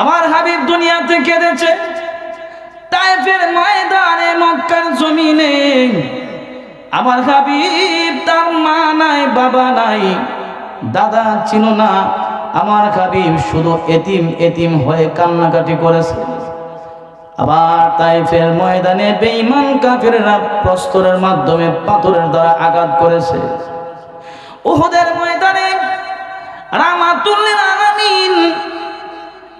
আমার হাবিব দুনিয়াতে কেঁদেছে। তাইফের ময়দানে মক্কার জমিনে। আমার হাবিব তার মা নাই, বাবা নাই, দাদা ছিল না। আমার হাবিব শুধু এতিম এতিম হয়ে কান্নাকাটি করেছে। আবার তাইফের ময়দানে বেঈমান কাফিররা প্রস্তরের মাধ্যমে পাথরের দ্বারা আঘাত করেছে। উহুদের ময়দানে রামাতুল্লিল আলামিন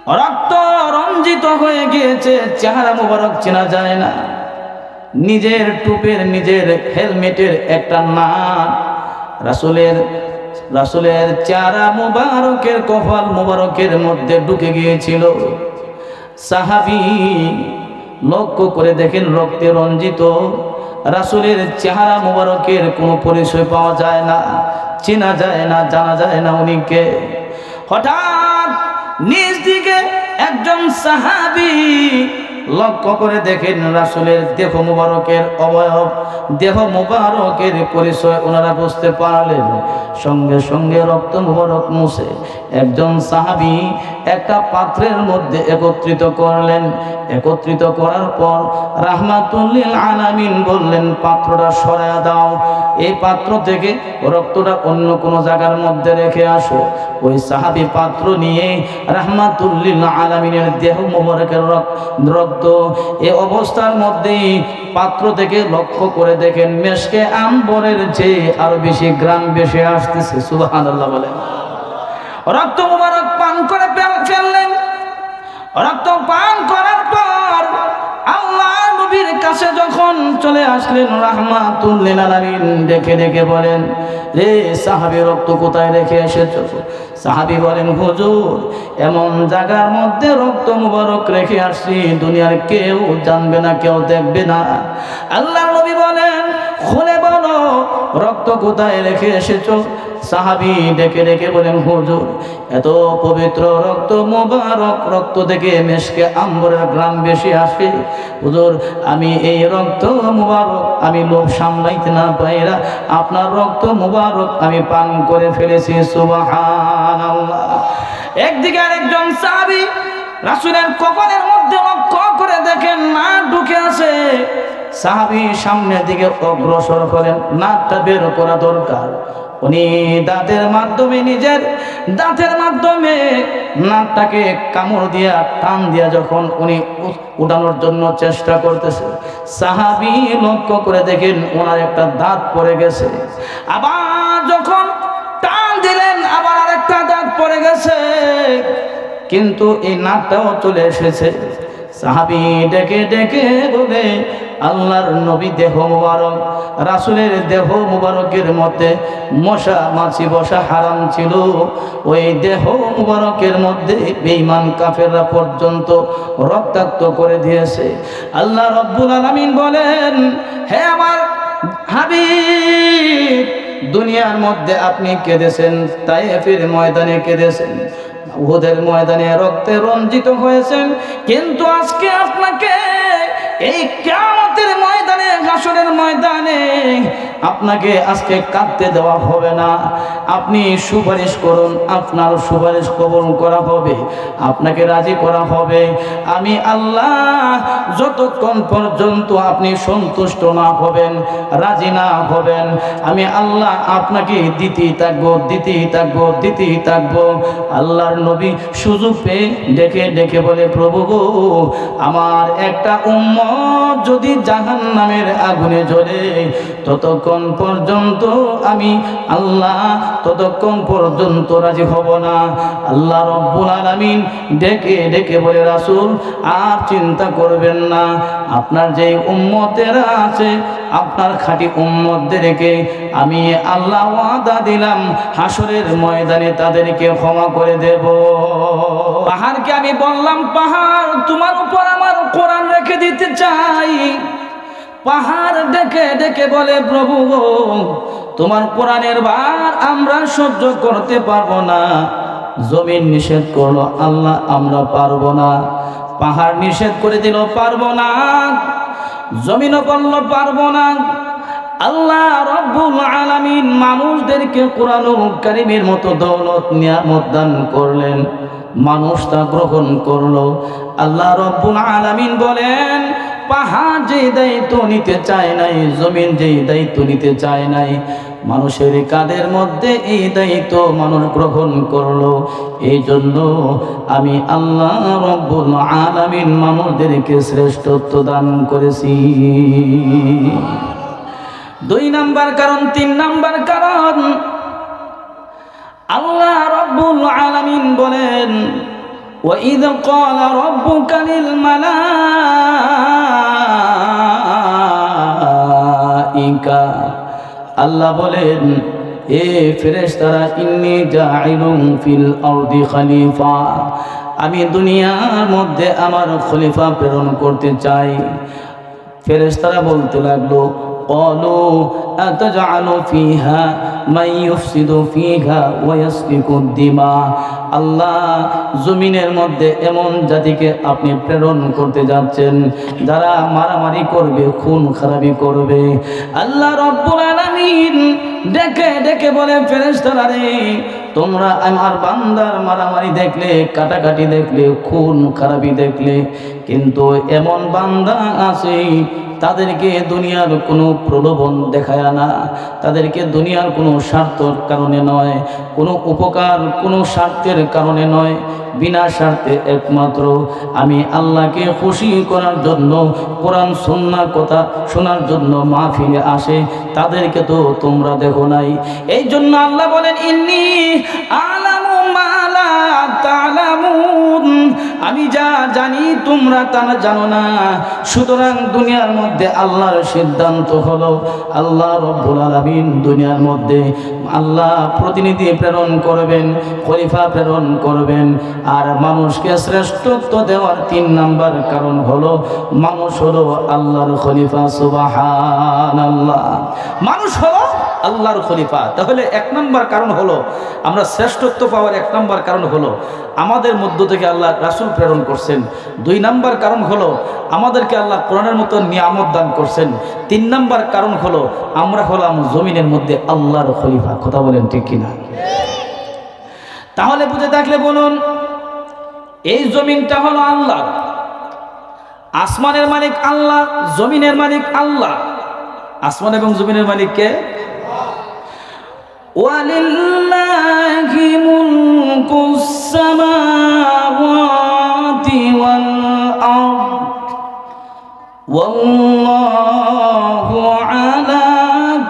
রক্ত রঞ্জিত হয়ে গিয়েছে, চেহারা মোবারক চেনা যায় না। নিজের টুপের, নিজের হেলমেটের একটা নাম, রাসুলের রাসুলের চেহারা মুবারকের কপাল মুবারকের মধ্যে ঢুকে গিয়েছিল। সাহাবি লক্ষ্য করে দেখেন রক্তে রঞ্জিত, রাসুলের চেহারা মুবারকের কোনো পরিচয় পাওয়া যায় না, চেনা যায় না, জানা যায় না উনিকে। হঠাৎ নিজ দিকে একজন সাহাবি লক্ষ্য করে দেখেন রাসুলের দেহ মুবারকের অবয়ব, দেহ মুবারকের পরিচয় ওনারা বুঝতে পারলেন। সঙ্গে সঙ্গে রক্ত মুবারক মুছে একজন সাহাবি একটা পাত্রের মধ্যে একত্রিত করলেন। একত্রিত করার পর রাহমাতুল্লিল আলামিন বললেন, পাত্রটা সরায়া দাও। এই পাত্র থেকে রক্তটা অন্য কোনো জায়গার মধ্যে রেখে আসো। ওই সাহাবি পাত্র নিয়ে রাহমাতুল্লিল আলামিনের দেহ মোবারকের রক্ত এ অবস্থার মধ্যেই পাত্র থেকে লক্ষ্য করে দেখেন মেশকে আম্বরের চেয়ে আরও বেশি গ্রাম বেশি আসতেছে, সুবহানাল্লাহ বলে রক্ত মোবারক পান করে ফেল- ফেললেন। রক্ত পান করার পর নবীর কাছে যখন চলে আসলেন, রাহমাতুল্লিল আলামিন দেখে দেখে বলেন, রে সাহাবী, রক্ত কোথায় রেখে এসেছ? সাহাবী বলেন, হুজুর, এমন জায়গার মধ্যে রক্ত মুবারক রেখে আসছি, দুনিয়ার কেউ জানবে না, কেউ দেখবে না। আল্লাহ নবী বলেন, খুলে বলো, রক্ত কোথায় রেখে এসেছ? সাহাবি ডেকে ডেকে বলেন, হুজুর, এত পবিত্র রক্ত, মোবারক রক্ত থেকে মেশকে আম্বরের গ্রাম বেশি আসে। হুজুর, আমি এই রক্ত মোবারক আমি লোভ সামলাইতে না পাইরা আপনার রক্ত মোবারক আমি পান করে ফেলেছি, সুবহানাল্লাহ। একদিকে আরেকজন সাহাবি রাসূলের কপালের মধ্যে লক্ষ্য করে দেখেন না ঢুকে আছে সাহাবি সামনের দিকে অগ্রসর করেন নাকটা বের করা দরকার। উনি দাঁতের মাধ্যমে নিজের দাঁতের মাধ্যমে নাকটাকে কামড় দিয়া, টান দিয়া যখন উনি উঠানোর জন্য চেষ্টা করতেছে, সাহাবি লক্ষ্য করে দেখেন ওনার একটা দাঁত পড়ে গেছে। আবার যখন টান দিলেন, আবার আরেকটা দাঁত পড়ে গেছে। কিন্তু এই নাকটাও চলে এসেছে। সাহাবি ডেকে ডেকে বলে আল্লাহর নবী দেহ মুবারক, রাসুলের দেহ মুবারকের মধ্যে মশা, মাছি, বসা হারাম ছিল। ওই দেহ মুবারকের মধ্যে বেঈমান কাফেররা পর্যন্ত রক্তাক্ত করে দিয়েছে। আল্লাহ রব্বুল আলামিন বলেন, হে আমার হাবিব, দুনিয়ার মধ্যে আপনি কেঁদেছেন তাই ফির ময়দানে কেঁদেছেন, উহুদের ময়দানে রক্তে রঞ্জিত হয়েছেন, কিন্তু আজকে আপনাকে এই কেয়ামতের ময়দানে হাসরের ময়দানে আপনাকে আজকে কাঁদতে দেওয়া হবে না। আপনি সুপারিশ করুন, আপনার সুপারিশ কবল করা হবে, আপনাকে রাজি করা হবে। আমি আল্লাহ যতক্ষণ পর্যন্ত আপনি সন্তুষ্ট না হবেন, রাজি না হবেন, আমি আল্লাহ আপনাকে দিতেই থাকব দিতেই থাকব দিতেই থাকব। আল্লাহর নবী সুযোগ পেয়ে ডেকে ডেকে বলে, প্রভু গো, আমার একটা উম্মত যদি জাহান নামের আগুনে জ্বলে ততক্ষণ পর্যন্ত আমি আল্লাহ ততক্ষণ পর্যন্ত রাজি হব না। আল্লাহ রব্বুল আলামিন ডেকে ডেকে বলে, রাসুল, আর চিন্তা করবেন না। আপনার যে উম্মতেরা আছে, আপনার খাঁটি উম্মতদেরকে আমি আল্লাহ ওয়াদা দিলাম হাসরের ময়দানে তাদেরকে ক্ষমা করে দেব। পাহাড়কে আমি বললাম, পাহাড়, তোমার উপর আমার কোরআন রেখে দিতে চাই। পাহাড় ডেকে ডেকে বলে, প্রভু তোমার কোরআনের বার আমরা সহ্য করতে পারব না। জমিন নিষেধ করল, আল্লাহ আমরা পারব না। পাহাড় নিষেধ করে দিল, পারব না। জমিনও করল পারব না। আল্লাহ রব্বুল আলামিন মানুষদেরকে কোরআনুল কারীমের মতো দৌলত, নিয়ামত দান করলেন। মানুষ তা গ্রহণ করল। আল্লাহ রব্বুল আলামিন বলেন পাহাড় যেই দায়িত্ব নিতে চায় নাই জমিন যেই দায়িত্ব নিতে চায় নাই মানুষের কাদের মধ্যে এই দায়িত্ব মানুষ গ্রহণ করলো এই জন্য আমি আল্লাহ রব্বুল আলামিন মানুষদেরকে শ্রেষ্ঠত্ব দান করেছি দুই নাম্বার কারণ তিন নাম্বার কারণ আল্লাহ রব্বুল আলামিন বলেন وإذ قال ربك للملائكة মালিকা আল্লাহ বলেন, এ ফেরেশতারা, ইন্নি জাইলুম ফিল আরদি খালিফা। আমি দুনিয়ার মধ্যে আমার খলিফা প্রেরণ করতে চাই। ফেরেশতারা বলতে লাগল অলো এত জানো ফিহা? আল্লাহ জমিনের মধ্যে এমন জাতিকে আপনি প্রেরণ করতে যাচ্ছেন, যারা মারামারি করবে, খুন খারাপি করবে। আল্লাহ রব্বুল আলামিন ডেকে ডেকে বলে ফেরেশতারা রে, তোমরা আমার বান্দার মারামারি দেখলে, কাটাকাটি দেখলে, খুন খারাপি দেখলে, কিন্তু এমন বান্দা আছে, তাদেরকে দুনিয়ার কোনো প্রলোভন দেখায় না। তাদেরকে দুনিয়ার কোনো স্বার্থর কারণে নয়, কোনো উপকার, কোনো স্বার্থের কারণে নয়। বিনা স্বার্থে একমাত্র আমি আল্লাহকে খুশি করার জন্য কোরআন সন্ন্যার কথা শোনার জন্য মাহফিলে আসে, তাদেরকে তো তোমরা দেখো নাই। এই জন্য আল্লাহ বলেন, ইন্নি আলামু মালা তালামুন। আমি যা জানি তোমরা তা জানো না। সুতরাং দুনিয়ার মধ্যে আল্লাহর সিদ্ধান্ত হলো আল্লাহ রব্বুল আলামিন দুনিয়ার মধ্যে আল্লাহ প্রতিনিধি প্রেরণ করবেন, খলিফা প্রেরণ করবেন। আর মানুষকে শ্রেষ্ঠত্ব দেওয়ার তিন নাম্বার কারণ হলো মানুষ হলো আল্লাহর খলিফা সুবাহান আল্লাহ মানুষ হলো আল্লাহর খলিফা। তাহলে এক নম্বর কারণ হলো, আমরা শ্রেষ্ঠত্ব পাওয়ার এক নম্বর কারণ হলো, আমাদের মধ্য থেকে আল্লাহ রাসুল প্রেরণ করছেন। দুই নাম্বার কারণ হলো, আমাদেরকে আল্লাহ কোরআনের মতো নিয়ামত দান করছেন। তিন নাম্বার কারণ হলো, আমরা হলাম জমিনের মধ্যে আল্লাহর খলিফা। কথা বলেন ঠিক কিনা? তাহলে বুঝে থাকলে বলুন, এই জমিনটা হলো আল্লাহ। আসমানের মালিক আল্লাহ, জমিনের মালিক আল্লাহ। আসমান এবং জমিনের মালিক কে? ولله ملك السماوات والأرض والله على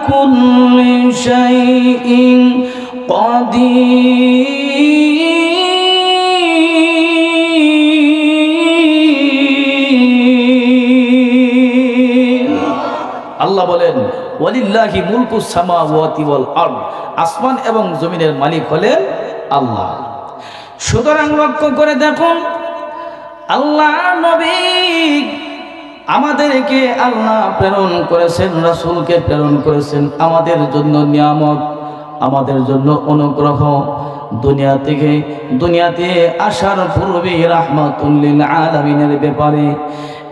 كل شيء قدير. ওয়ালিল্লাহি মুলকু সামাওয়াতি ওয়াল আরদ। আসমান এবং জমিনের মালিক হলেন আল্লাহ। সুতরাং লক্ষ্য করে দেখুন, আল্লাহ নবী আমাদেরকে আল্লাহ প্রেরণ করেছেন, রাসূলকে প্রেরণ করেছেন। আমাদের জন্য নিয়ামত, আমাদের জন্য অনুগ্রহ। দুনিয়া থেকে, দুনিয়াতে আসার পূর্বে রাহমাতুল্লিল আলামিনের ব্যাপারে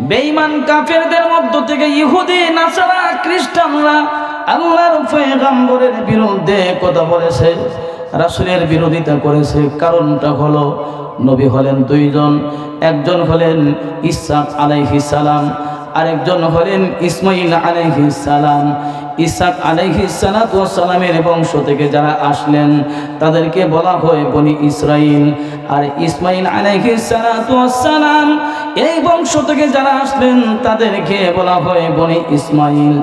বেঈমান কাফেরদের মধ্য থেকে ইহুদি, নাসারা, খ্রিস্টানরা আল্লাহর পয়গম্বরের বিরুদ্ধে কথা বলেছে, রাসূলের বিরোধিতা করেছে। কারণটা হলো, নবী হলেন দুইজন। একজন হলেন ইসাক আলাইহিস সালাম আরেকজন হলেন ইসমাইল সালাম। আলাইহিস সালামের বংশ থেকে যারা আসলেন, তাদেরকে বলা হয় বনি ইসরাইল। আর ইসমাইল সালাম এই বংশ থেকে যারা আসলেন, তাদেরকে বলা হয় বনি ইসমাইল।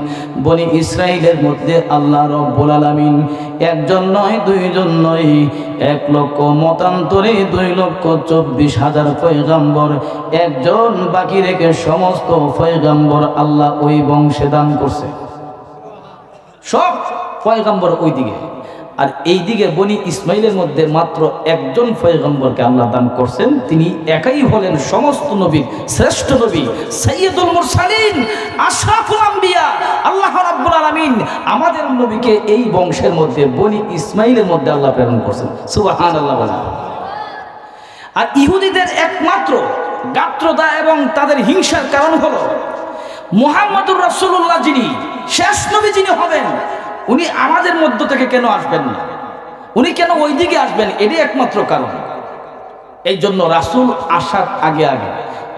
বনি ইসরাইলের মধ্যে আল্লাহ রব্বুল আলামিন একজন নয়, দুইজন নয়, এক লক্ষ মতান্তরে দুই লক্ষ চব্বিশ হাজার পয়গাম্বর। একজন বাকি রেখে সমস্ত ফয়গাম্বর আল্লাহ ওই বংশে দান করছে। সব ফয়গাম্বর ওই দিকে আর এই দিকে বনি ইসমাইলের মধ্যে মাত্র একজন পয়গম্বরকে আল্লাহ দান করছেন। তিনি একাই হলেন সমস্ত নবীর শ্রেষ্ঠ নবী সৈয়দুল মুরসালিন, আশরাফুল আম্বিয়া। আল্লাহ রাব্বুল আলামিন আমাদের নবীকে এই বংশের মধ্যে, বনি ইসমাইলের মধ্যে আল্লাহ প্রেরণ করছেন। সুবহানাল্লাহ বলেন। আর ইহুদিদের একমাত্র গাত্রতা এবং তাদের হিংসার কারণ হলো, মোহাম্মদুর রসুল্লাহ যিনি, শেষ নবী যিনি হবেন উনি আমাদের মধ্য থেকে কেন আসবেন না? উনি কেন ওই দিকে আসবেন? এটাই একমাত্র কারণ। এই জন্য রাসুল আসার আগে আগে,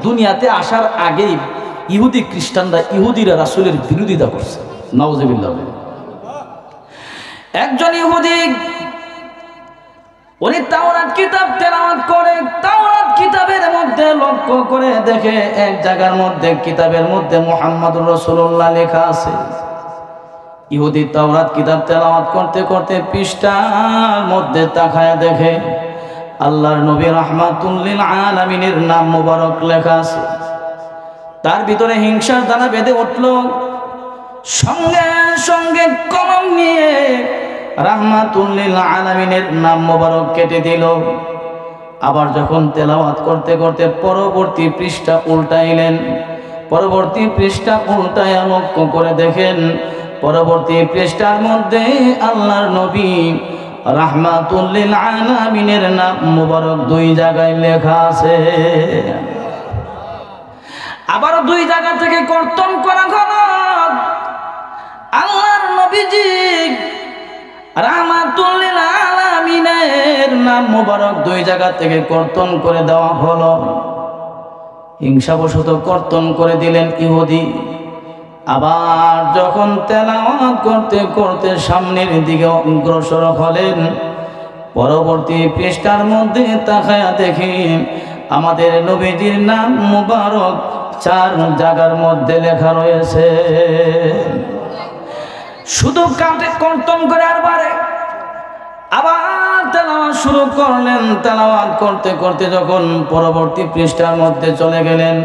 দুনিয়াতে আসার আগেই ইহুদি খ্রিস্টানরা ইহুদিরা রাসুলের বিরোধিতা করছে। নওয়াজবিল্লাহ একজন ইহুদি, উনি তাওরাত কিতাব তেলাওয়াত করে, তাওরাত কিতাবের মধ্যে লক্ষ্য করে দেখে এক জায়গার মধ্যে, কিতাবের মধ্যে মোহাম্মদুর রসুল্লাহ লেখা আছে। ইহুদি তাওরাত কিতাব তেলাওয়াত করতে করতে পৃষ্ঠার মধ্যে তাকায় দেখে, আল্লাহর নবী রহমাতুল্লিল আলামিনের নাম মুবারক লেখা আছে। তার ভিতরে হিংসার দানা বেঁধে উঠল। সঙ্গে সঙ্গে কলম নিয়ে রাহমাতুল্লিল আলামিনের নাম মোবারক কেটে দিল। আবার যখন তেলাওয়াত করতে করতে পরবর্তী পৃষ্ঠা উল্টাইলেন, পরবর্তী পৃষ্ঠা উল্টায় লক্ষ্য করে দেখেন পরবর্তী পৃষ্ঠার মধ্যে আল্লাহর নবী রাহমাতুল্লিল আলামিনের নাম মোবারক দুই জায়গায় লেখা আছে। আবারও দুই জায়গা থেকে কর্তন করা হলো আল্লাহর নবীজি রাহমাতুল্লিল আলামিনের নাম মোবারক দুই জায়গা থেকে কর্তন করে দেওয়া হলো। হিংসাবশত কর্তন করে দিলেন ইহুদি। আবার যখন তেলাওয়াত করতে করতে সামনের দিকে অগ্রসর হলেন, পরবর্তী পৃষ্ঠার মধ্যে তাকায়া দেখি আমাদের নবীজির নাম মুবারক চার জায়গার মধ্যে লেখা রয়েছে। শুধু কাটে কর্তন করে আর বারে। আবার তেলাওয়াত শুরু করলেন, তেলাওয়াত করতে করতে যখন পরবর্তী পৃষ্ঠার মধ্যে চলে গেলেন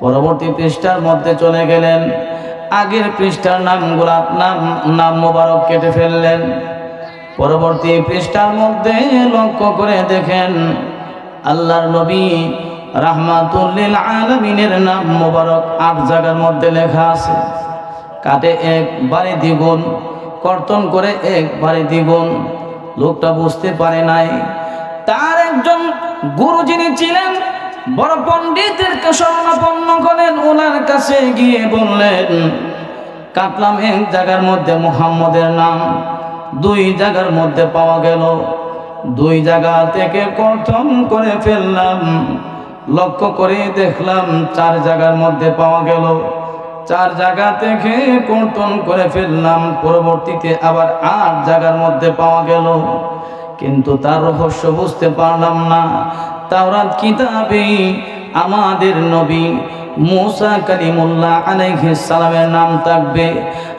পরবর্তী পৃষ্ঠার মধ্যে চলে গেলেন। আগের পৃষ্ঠার নাম নামগুলা নাম নাম মোবারক কেটে ফেললেন। পরবর্তী পৃষ্ঠার মধ্যে লক্ষ্য করে দেখেন, আল্লাহর নবী রাহমাতুল্লিল আলমিনের নাম মোবারক আট জায়গার মধ্যে লেখা আছে। কাটে একবারে দ্বিগুণ, কর্তন করে একবারে দ্বিগুণ। লোকটা বুঝতে পারে নাই। তার একজন গুরু যিনি ছিলেন বড় পণ্ডিতের স্বর্ণপন্ন করেন, ওনার কাছে গিয়ে বললেন কাটলাম এক জায়গার মধ্যে মোহাম্মদের নাম, দুই জায়গার মধ্যে পাওয়া গেল। দুই জায়গা থেকে কর্তন করে ফেললাম, লক্ষ্য করে দেখলাম চার জায়গার মধ্যে পাওয়া গেল। চার জায়গা থেকে কর্তন করে ফেললাম, পরবর্তীতে আবার আট জায়গার মধ্যে পাওয়া গেল। কিন্তু তার রহস্য বুঝতে পারলাম না তাওরাত কিতাবে আমাদের নবী মুসা কালিমুল্লাহ আলাইহিস সালামের নাম থাকবে,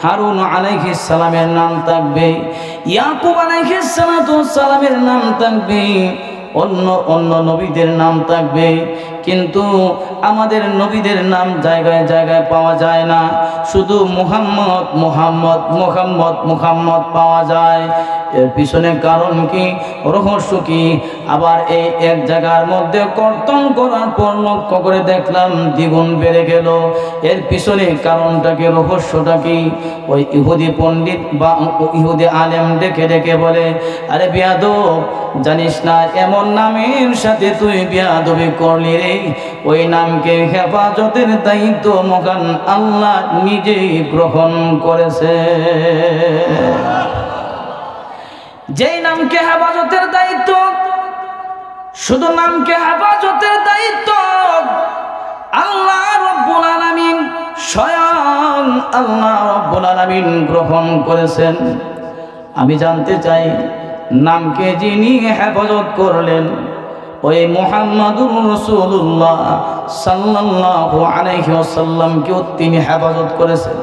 হারুন আলাইহিস সালামের নাম থাকবে, ইয়াকুব আলাইহিস সালামের নাম থাকবে, অন্য অন্য নবীদের নাম থাকবে কিন্তু আমাদের নবীদের নাম জায়গায় জায়গায় পাওয়া যায় না। শুধু মুহাম্মদ মুহাম্মদ মুহাম্মদ মুহাম্মদ পাওয়া যায়। এর পিছনে কারণ কি, রহস্য কি? আবার এই এক জায়গার মধ্যে কর্তন করার পর লক্ষ্য করে দেখলাম দ্বিগুণ বেড়ে গেল। এর পিছনে কারণটা কি, রহস্যটা কি? ওই ইহুদি পণ্ডিত বা ইহুদি আলেম ডেকে ডেকে বলে, আরে বিয়াদব, জানিস না, এমন নামের সাথে তুই বিয়াদবি করলি রে। ওই নামকে হেফাজতের দায়িত্ব মহান আল্লাহ নিজেই গ্রহণ করেছে। যেই নামকে হেফাজতের দায়িত্ব, শুধু নামকে হেফাজতের দায়িত্ব, আল্লাহ রব্বুল আলামিন স্বয়ং আল্লাহ রব্বুল আলামিন গ্রহণ করেছেন। আমি জানতে চাই, নামকে যিনি হেফাজত করলেন ওই মোহাম্মদুর রসুল্লাহ সাল্লাল্লাহু আলাইহি ওয়াসাল্লামকেও তিনি হেফাজত করেছেন।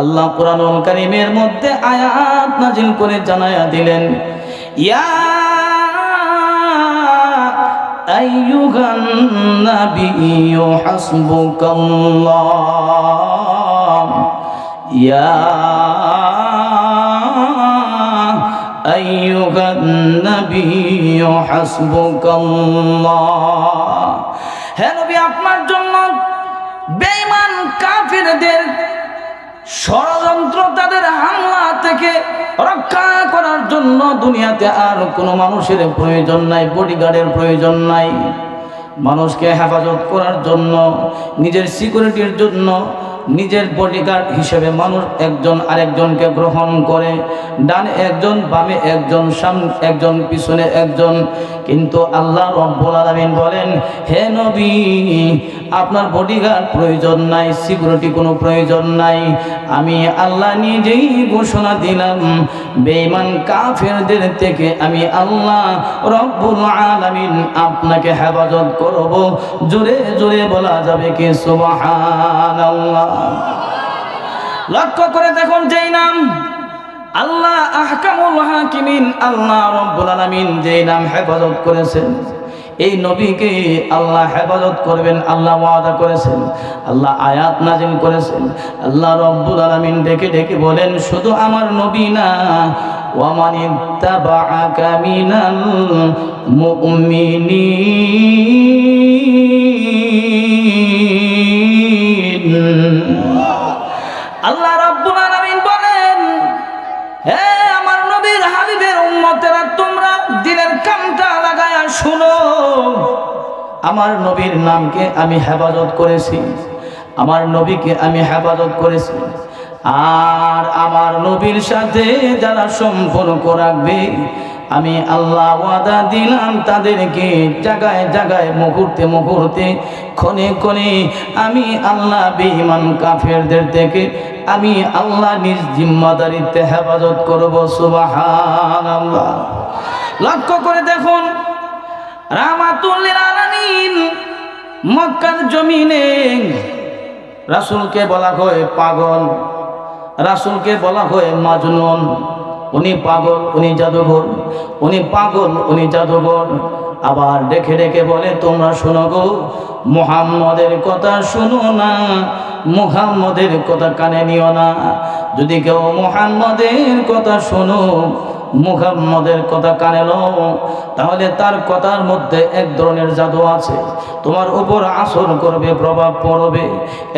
আল্লাহ কোরআনুল করিমের মধ্যে আয়াত নাজিল করে জানায়া দিলেন, ইয়া আইয়ুহান নাবিয়্যু হাসবুকাল্লাহ, ইয়া আইয়ুহান নাবিয়্যু হাসবুকাল্লাহ হে নবী, আপনার জন্য বেঈমান কাফিরদের ষড়যন্ত্র তাদের হামলা থেকে রক্ষা করার জন্য দুনিয়াতে আর কোনো মানুষের প্রয়োজন নাই বডিগার্ডের প্রয়োজন নাই। মানুষকে হেফাজত করার জন্য, নিজের সিকিউরিটির জন্য নিজের বডিগার্ড হিসেবে মানুষ একজন আরেকজনকে গ্রহণ করে। ডানে একজন, বামে একজন সামনে একজন, পিছনে একজন। কিন্তু আল্লাহ রব্বুল আলামিন বলেন, হে নবী, আপনার বডিগার্ড প্রয়োজন নাই, সিকিউরিটি কোনো প্রয়োজন নাই। আমি আল্লাহ নিজেই ঘোষণা দিলাম, বেঈমান কাফেরদের থেকে আমি আল্লাহ রব্বুল আলামিন আপনাকে হেফাজত করব। জোরে জোরে বলা যাবে কি, সুবহানাল্লাহ। লক্ষ্য করে দেখুন যেই নাম। আল্লাহ আহকামুল হাকিমিন, আল্লাহ রব্বুল আলামিন যেই নাম হেফাজত করেছেন। এই নবীকে আল্লাহ হেফাজত করবেন, আল্লাহ ওয়াদা করেছেন, আল্লাহ আয়াত নাজিল করেছেন। আল্লাহ রব্বুল আলামিন ডেকে ডেকে বলেন, শুধু আমার নবী না, ওয়ামান ইত্তাবাআকা মিনাল মুমিনিন। আমার নবীর নামকে আমি হেফাজত করেছি। আমার নবীকে আমি হেফাজত করেছি। আর আমার নবীর সাথে যারা সম্পর্ক রাখবে, আমি আল্লাহ ওয়াদা দিলাম তাদেরকে জায়গায় জায়গায় মুহূর্তে মুহূর্তে, ক্ষণে ক্ষণে আমি আল্লাহ বেঈমান কাফেরদের থেকে আমি আল্লাহ নিজ জিম্মাদারিতে হেফাজত করব। আল্লাহ লক্ষ্য করে দেখুন রামাতুল্লিল আলামিন মক্কার জমিনে রাসূলকে বলা হয় পাগল, রাসূলকে বলা হয় মাজনুন। উনি পাগল, উনি জাদুঘর, উনি পাগল, উনি জাদুঘর। আবার ডেকে ডেকে বলে, তোমরা শোনো গো, মুহাম্মদের কথা শুনো না, মুহাম্মদের কথা কানে নিও না। যদি কেউ মুহাম্মদের কথা শোনো মুহাম্মদের কথা কানে তাহলে তার কথার মধ্যে এক ধরনের জাদু আছে। তোমার উপর আসর করবে, প্রভাব পড়বে।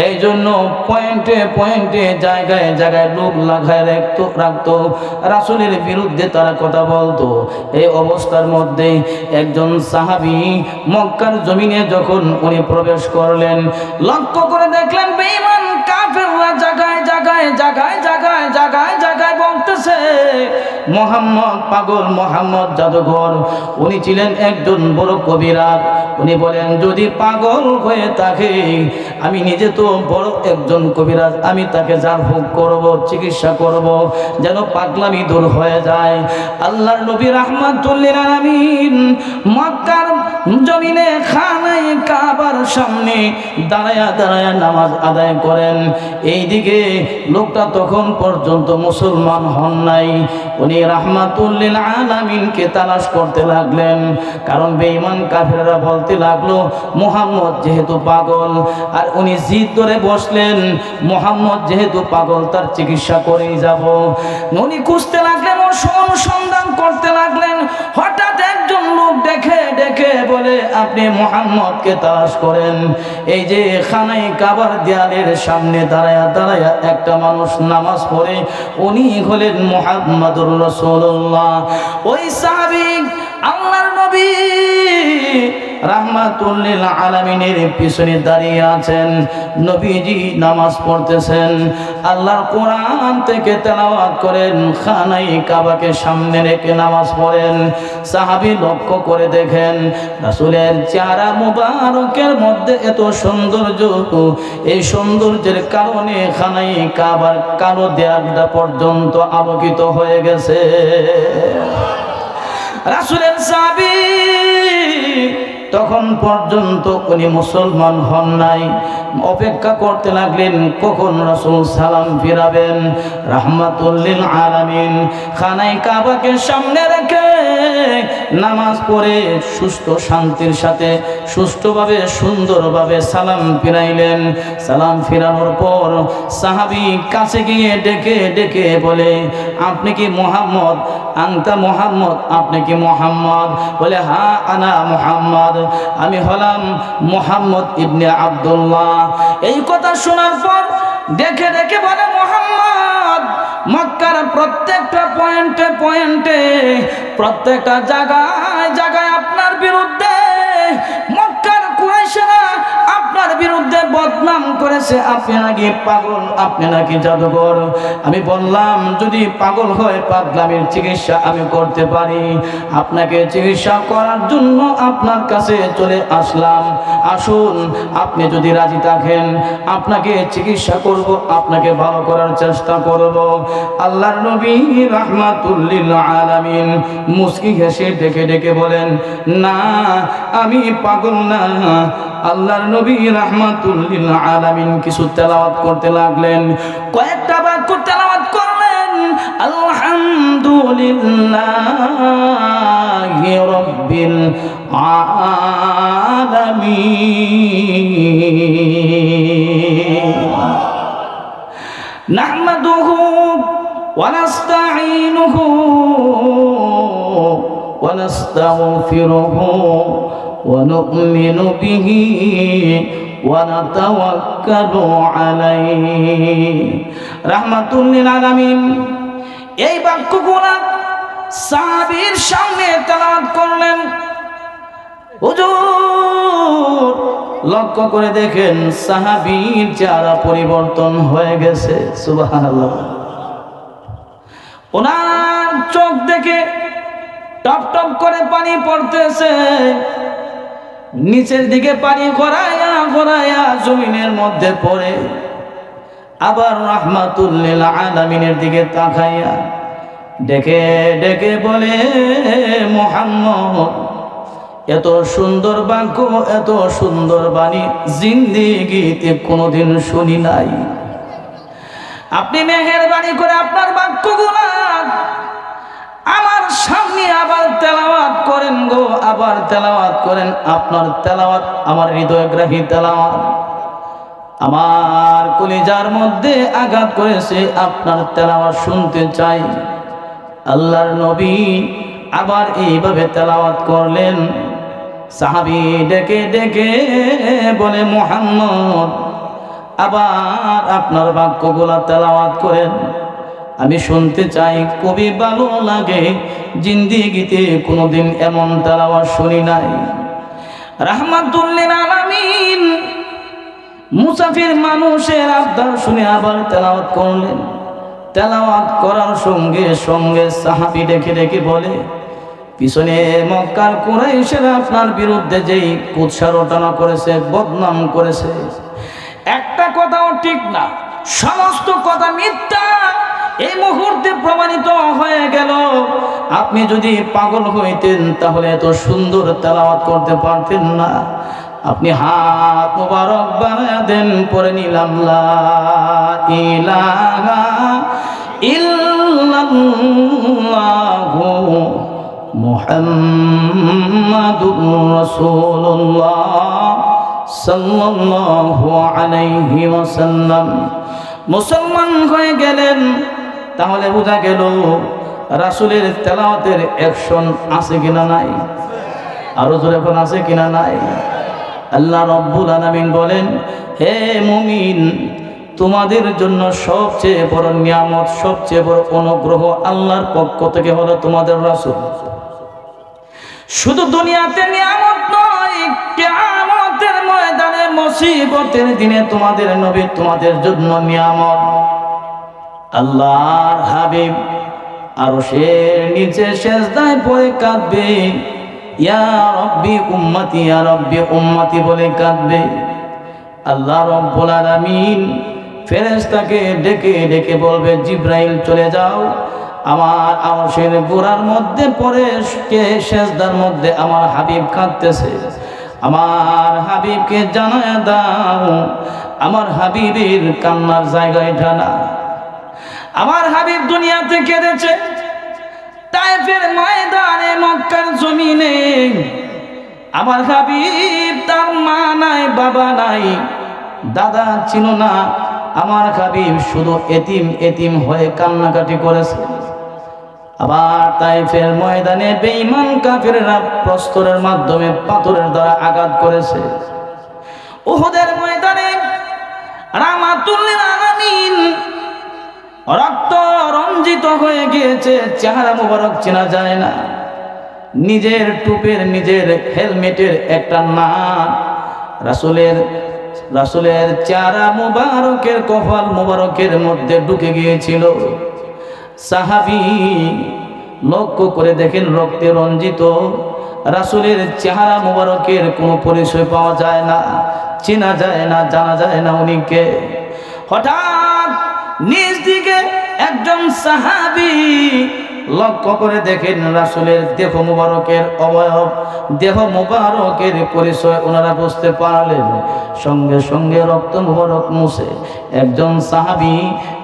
এই জন্য পয়েন্টে পয়েন্টে, জায়গায় জায়গায় লোক লাগায় রাখতো রাখতো। রাসুলের বিরুদ্ধে তারা কথা বলতো। এই অবস্থার মধ্যে একজন সাহাবি মক্কার জমিনে যখন উনি প্রবেশ করলেন, লক্ষ্য করে দেখলেন বেঈমান কাফেররা জায়গায় জায়গায় জায়গায় জায়গায় জায়গায় মোহাম্মদ পাগল মোহাম্মদ জাদুঘর। উনি ছিলেন একজন বড় কবিরাজ। উনি বলেন, যদি পাগল হয়ে থাকে, আমি নিজে তো বড় একজন কবিরাজ, আমি তাকে যার ভোগ করব, চিকিৎসা করব, যেন পাগলামি দূর হয়ে যায়। আল্লাহর নবী রহমাতুল্লিল আলামিন মক্কার জমিনে খানায় কাবার সামনে দাঁড়ায়া দাঁড়ায়া নামাজ আদায় করেন। এইদিকে লোকটা তখন পর্যন্ত মুসলমান হন নাই। উনি রাহমাতুল্লিল আলামিনকে তালাশ করতে লাগলেন। কারণ বেঈমান কাফেররা বলতে লাগল, মোহাম্মদ যেহেতু পাগল। আর উনি জিদ ধরে বসলেন, মোহাম্মদ যেহেতু পাগল, তার চিকিৎসা করেই যাব। উনি খুঁজতে লাগলেন, ও অনুসন্ধান করতে লাগলেন। হঠাৎ একজন লোক দেখে দেখে বলে, আপনি মোহাম্মদকে তালাশ করেন। এই যে খানাই কাবার দেয়ালের সামনে দাঁড়ায়া দাঁড়ায়া একটা মানুষ নামাজ পড়ে, উনি হলেন মোহাম্মদুর রসুল্লাহ ওই সাহাবিক আল্লাহর নবী রাহমাতুল্লিল আলামিনের পিছনে দাঁড়িয়ে আছেন। নবীজি নামাজ পড়তেছেন। আল্লাহর কোরআন থেকে তেলাওয়াত করেন। খানাই কাবাকে সামনে রেখে নামাজ পড়েন। সাহাবী লক্ষ্য করে দেখেন, রাসূলের চেহারা মুবারকের মধ্যে এত সৌন্দর্য। এই সৌন্দর্যের কারণে খানাই কাবার কালো দেয়ালটা পর্যন্ত আলোকিত হয়ে গেছে। রাসূলের সাহাবী তখন পর্যন্ত উনি মুসলমান হন নাই। অপেক্ষা করতে লাগলেন, কখন রাসূল সালাম ফিরাবেন? রাহমাতুল্লিল আলামিন। খানাই কাবাকে সামনে রেখে নামাজ পড়ে সুস্থ শান্তির সাথে সুষ্ঠুভাবে সুন্দরভাবে সালাম ফিরাইলেন। সালাম ফিরানোর পর সাহাবি কাছে গিয়ে ডেকে ডেকে বলে, আপনি কি মোহাম্মদ? আংতা মোহাম্মদ? আপনি কি মোহাম্মদ? বলে হা আনা মোহাম্মদ। আমি হলাম মোহাম্মদ ইবনে আব্দুল্লাহ। এই কথা শোনার পর দেখে দেখে বলে, মোহাম্মদ, মক্কার প্রত্যেকটা পয়েন্টে পয়েন্টে, প্রত্যেকটা জায়গায় জায়গায় আপনার বিরুদ্ধে মক্কার আপনার বিরুদ্ধে বদনাম করেছে, আপনি নাকি পাগল, আপনি নাকি জাদুঘর আমি বললাম, যদি পাগল হয় পাগলামের চিকিৎসা আমি করতে পারি। আপনাকে চিকিৎসা করার জন্য আপনার কাছে চলে আসলাম। আসুন, আপনি যদি রাজি থাকেন, আপনাকে চিকিৎসা করব, আপনাকে ভালো করার চেষ্টা করব। আল্লাহর নবী রাহমাতুল্লিল আলামিন মুস্কি হেসে ডেকে ডেকে বলেন, না, আমি পাগল না। আল্লাহর নবী রাহমাতুল্লিল আলামিন কিছু তেলাওয়াত করতে লাগলেন কয়েকটা বাক্য তেলাওয়াত করলেন আলহামদুলিল্লাহি রাব্বিল আলামিন نحمده ونستعينه ونستغفره ونؤمن به ونتوكل عليه رحمة للعالمين এই বাক্যগুলা সাহাবীর সামনে তেলাওয়াত করলেন হুজুর লক্ষ্য করে দেখেন সাহাবীর চেহারা পরিবর্তন হয়ে গেছে সুবহানাল্লাহ ওনার চোখ দেখে টপ টপ করে পানি পড়তেছে নিচের দিকে পানি গড়াইয়া গড়াইয়া জমিনের মধ্যে পড়ে। আবার রাহমাতুল্লিল আলামিনের দিকে তাকাইয়া ডেকে ডেকে বলে, মোহাম্মদ, এত সুন্দর বাক্য, এত সুন্দর বাণী জিন্দিগিতে কোনোদিন শুনি নাই। আপনি মেহেরবানি করে আপনার বাক্যগুলা আমার সামনে আবার তেলাওয়াত করেন গো, আবার তেলাওয়াত করেন। আপনার তেলাওয়াত, আমার হৃদয়গ্রাহী তেলাওয়াত। আমার কলিজার মধ্যে আঘাত করেছে, আপনার তেলাওয়াত শুনতে চাই। আল্লাহর নবী আবার এইভাবে তেলাওয়াত করলেন। সাহাবি ডেকে ডেকে বলে, মোহাম্মদ, আবার আপনার বাক্যগুলা তেলাওয়াত করেন। আমি শুনতে চাই কবি ভালো লাগে। জিন্দিগিতে কোনোদিন এমন তেলাওয়াত শুনি নাই। রাহমাতুল্লিল আলামিন মুসাফির মানুষের আবদার শুনে আবার তেলাওয়াত করলেন। তেলাওয়াত করার সঙ্গে সঙ্গে সাহাবি ডেকে ডেকে বলে, পিছনে মক্কার কুরাইশেরা আপনার বিরুদ্ধে যেই কুৎসা রটনা করেছে, বদনাম করেছে, একটা কথাও ঠিক না। সমস্ত কথা মিথ্যা। এই মুহূর্তে প্রমাণিত হয়ে গেল, আপনি যদি পাগল হইতেন তাহলে এত সুন্দর তেলাওয়াত করতে পারতেন না। আপনি হাত মোবারক বানায় দেন, পরে নিলাম মুসলমান হয়ে গেলেন তাহলে বোঝা গেল রাসুলের তেলাওয়াতের অ্যাকশন আছে কিনা নাই? আরও জোরে এখন আছে কিনা নাই? আল্লাহ রব্বুল আলামিন বলেন, হে মুমিন, তোমাদের জন্য সবচেয়ে বড় নিয়ামত, সবচেয়ে বড় অনুগ্রহ আল্লাহর পক্ষ থেকে হলো তোমাদের রাসূল। শুধু দুনিয়াতে নিয়ামত নয়, কিয়ামতের ময়দানে মুসিবতের দিনে তোমাদের নবী তোমাদের জন্য নিয়ামত। আল্লাহর হাবিব আর সে নিচে শেষদায় পড়ে কাঁদবে। ইয়া রব্বি উম্মতি, ইয়া রব্বি উম্মতি বলে কাঁদবে। আল্লাহ রব্বুল আলামিন ফেরেশতাকে ডেকে ডেকে বলবে, জিব্রাইল, চলে যাও। আমার আওসের গোড়ার মধ্যে পড়ে কে শেষদার মধ্যে আমার হাবিব কাঁদতেছে। আমার হাবিবকে জানায় দাও, আমার হাবিবের কান্নার জায়গায় জানা আমার হাবিব দুনিয়াতে কেঁদেছে। তাইফের ময়দানে মক্কার জমিনে। আমার হাবিব তার মা নাই, বাবা নাই, দাদা ছিল না। আমার হাবিব শুধু এতিম এতিম হয়ে কান্নাকাটি করেছে। আবার তাইফের ময়দানে বেঈমান কাফিররা প্রস্তরের মাধ্যমে পাথরের দ্বারা আঘাত করেছে। উহুদের ময়দানে রামাতুল্লিল আলামিন রক্ত রঞ্জিত হয়ে গিয়েছে, চেহারা মোবারক চেনা যায় না। নিজের টুপের, নিজের হেলমেটের একটা নাম। রাসুলের রাসুলের চারা মুবারকের কপাল মুবারকের মধ্যে ঢুকে গিয়েছিল। সাহাবি লক্ষ্য করে দেখেন রক্তে রঞ্জিত। রাসুলের চেহারা মুবারকের কোনো পরিচয় পাওয়া যায় না, চেনা যায় না, জানা যায় না উনিকে। হঠাৎ নিজ দিকে একজন সাহাবি লক্ষ্য করে দেখেন রাসুলের দেহ মুবারকের অবয়ব, দেহ মুবারকের পরিচয় ওনারা বুঝতে পারলেন। সঙ্গে সঙ্গে রক্ত মুবারক মুছে একজন সাহাবি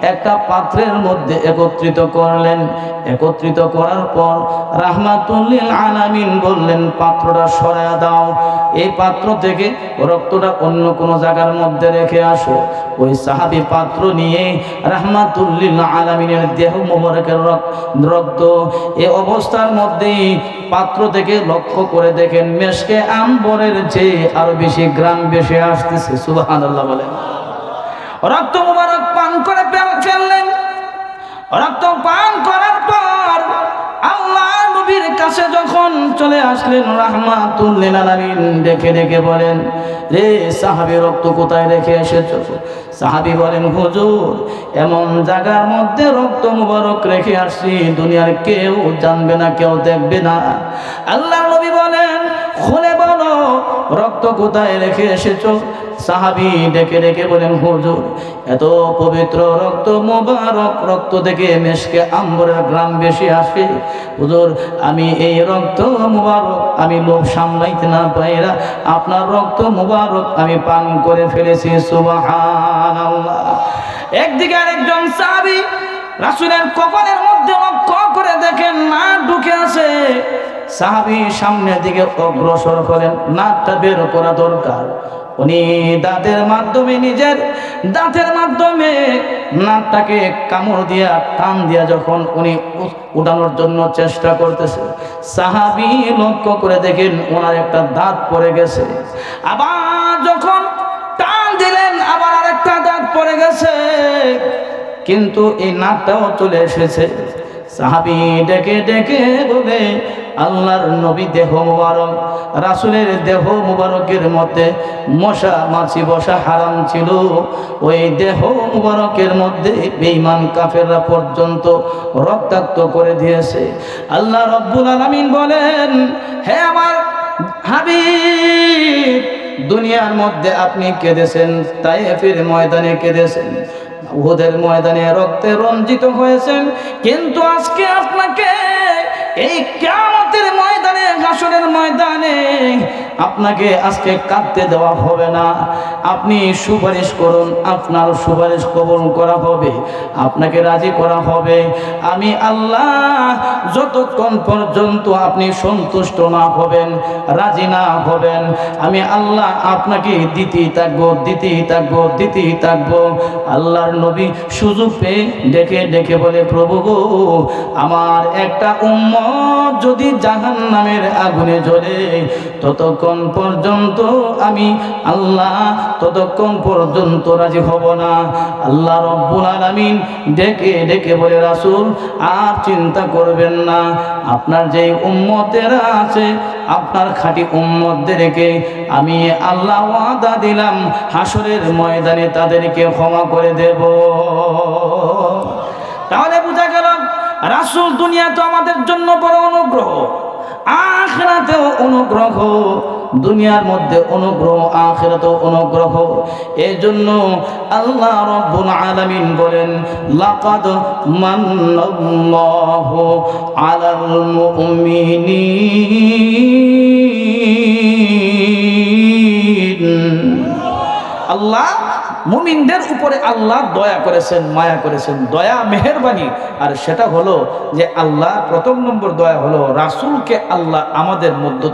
একটা পাত্রের মধ্যে একত্রিত করলেন। একত্রিত করার পর রাহমাতুল্লিল আলামিন বললেন, পাত্রটা সরায়া দাও। এই পাত্র থেকে রক্তটা অন্য কোনো জায়গার মধ্যে রেখে আসো। ওই সাহাবি পাত্র নিয়ে রাহমাতুল্লিল আলামিনের দেহ মোবারকের রক্ত এই অবস্থার মধ্যেই পাত্র থেকে লক্ষ্য করে দেখেন, মেশকে আম্বরের চেয়ে আরও বেশি গ্রাম বেশি আসতেছে। সুবহানাল্লাহ বলেন। রক্ত মুবারক পান করে ফেল- ফেললেন রক্ত পান করার পর আল্লাহ নবীর কাছে যখন চলে আসলেন, রাহমাতুল্লিল আলামিন দেখে দেখে বলেন, রে সাহাবী, রক্ত কোথায় রেখে এসেছ? সাহাবী বলেন, হুজুর, এমন জায়গার মধ্যে রক্ত মুবারক রেখে আসছি, দুনিয়ার কেউ জানবে না, কেউ দেখবে না। আল্লাহ নবী বলেন, খুলে বলো, রক্ত কোথায় রেখে এসেছ? সাহাবি ডেকে ডেকে বলেন, হুজুর, এত পবিত্র রক্ত, মোবারক রক্ত থেকে মেশকে আম্বরের গ্রাম বেশি আসে। হুজুর, আমি এই রক্ত, মোবারক আমি লোভ সামলাইতে না পাইরা আপনার রক্ত, মোবারক আমি পান করে ফেলেছি, সুবহানাল্লাহ। একদিকে আরেকজন সাহাবি রাসূলের কপালের মধ্যে লক্ষ্য করে দেখেন না ঢুকে আছে সাহাবি সামনের দিকে অগ্রসর করেন নাকটা বের করা দরকার। উনি দাঁতের মাধ্যমে নিজের দাঁতের মাধ্যমে নাকটাকে কামড় দিয়া, টান দিয়া যখন উনি উঠানোর জন্য চেষ্টা করতেছে, সাহাবি লক্ষ্য করে দেখেন ওনার একটা দাঁত পড়ে গেছে। আবার যখন টান দিলেন, আবার আরেকটা দাঁত পড়ে গেছে, কিন্তু এই নাকটাও চলে এসেছে। সাহাবি ডেকে ডেকে বলে আল্লাহর নবী দেহ মুবারক, রাসুলের দেহ মুবারকের মধ্যে মশা, মাছি, বসা হারাম ছিল। ওই দেহ মুবারকের মধ্যে বেঈমান কাফেররা পর্যন্ত রক্তাক্ত করে দিয়েছে। আল্লাহ রব্বুল আলামিন বলেন, হে আমার হাবিব, দুনিয়ার মধ্যে আপনি কেঁদেছেন তাই ফির ময়দানে কেঁদেছেন, উহুদের ময়দানে রক্তে রঞ্জিত হয়েছেন, কিন্তু আজকে আপনাকে এই কেয়ামতের ময়দানে হাসরের ময়দানে আপনাকে আজকে কাঁদতে দেওয়া হবে না। আপনি সুপারিশ করুন, আপনার সুপারিশ কবল করা হবে, আপনাকে রাজি করা হবে। আমি আল্লাহ যতক্ষণ পর্যন্ত আপনি সন্তুষ্ট না হবেন, রাজি না হবেন, আমি আল্লাহ আপনাকে দিতেই থাকব দিতেই থাকব দিতেই থাকব। আল্লাহর নবী সুযোগ পেয়ে ডেকে ডেকে বলে, প্রভু গো, আমার একটা উম্মত যদি জাহান নামের আগুনে জ্বলে ততক্ষণ পর্যন্ত আমি আল্লাহ ততক্ষণ পর্যন্ত রাজি হব না। আল্লাহ রব্বুল আলামিন ডেকে ডেকে বলে, রাসুল, আর চিন্তা করবেন না। আপনার যে উম্মতেরা আছে, আপনার খাঁটি উম্মতদেরকে আমি আল্লাহ ওয়াদা দিলাম হাসরের ময়দানে তাদেরকে ক্ষমা করে দেব। তাহলে বোঝা গেল, রাসূল দুনিয়া তো আমাদের জন্য বড় অনুগ্রহ। আখরাতেও অনুগ্রহ, দুনিয়ার মধ্যে অনুগ্রহ, আখেরাতেও অনুগ্রহ। এই জন্য আল্লাহ রব্বুল আলামিন বলেন, লাকাদ মান্নাল্লাহু আলাল মুমিনিন। আল্লাহ মুমিনদের উপরে আল্লাহ দয়া করেছেন, মায়া করেছেন। দয়া, মেহরবানি। আর সেটা হলো যে আল্লাহ প্রথম নম্বর দয়া হলো রাসুলকে আল্লাহ আমাদের মধ্য